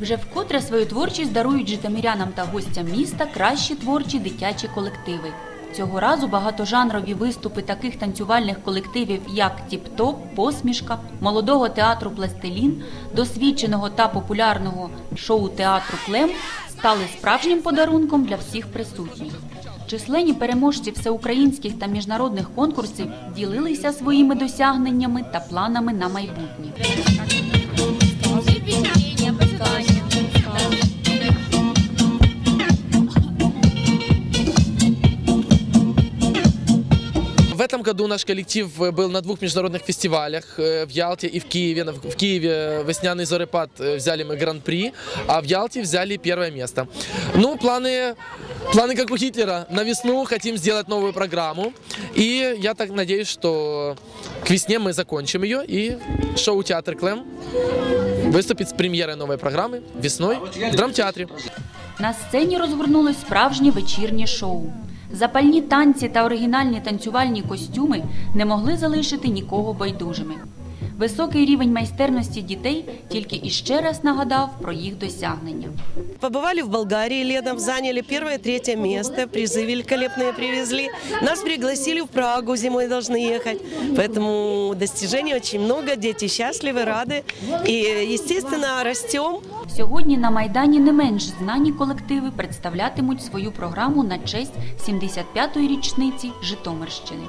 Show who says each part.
Speaker 1: Вже вкотре свою творчість дарують житомирянам та гостям міста кращі творчі дитячі колективи. Цього разу багатожанрові виступи таких танцювальних колективів, як Тіп-Топ, Посмішка, молодого театру Пластилін, досвідченого та популярного шоу-театру Клем стали справжнім подарунком для всіх присутніх. Численні переможці всеукраїнських та міжнародних конкурсів ділилися своїми досягненнями та планами на майбутнє.
Speaker 2: В этом году наш коллектив э, был на двух международных фестивалях э, в Ялте и в Киеве. На- В Киеве «Весняный зорепад» э, взяли мы гран-при, а в Ялте взяли первое место. Ну, планы, планы как у Гитлера. На весну хотим сделать новую программу. И я так надеюсь, что к весне мы закончим ее. И шоу-театр «Клем» выступит с премьерой новой программы весной в драмтеатре.
Speaker 1: На сцені розгорнулось справжнє вечірнє шоу. Запальні танці та оригінальні танцювальні костюми не могли залишити нікого байдужими. Високий рівень майстерності дітей тільки іще раз нагадав про їх досягнення.
Speaker 3: Побывали в Болгарии летом, заняли первое и третье место, призы великолепные привезли. Нас пригласили в Прагу, зимой должны ехать. Поэтому достижений очень много, дети счастливы, рады. И, естественно, растем.
Speaker 1: Сьогодні на Майдані не менш знані колективи представлятимуть свою програму на честь 75-ї річниці Житомирщини.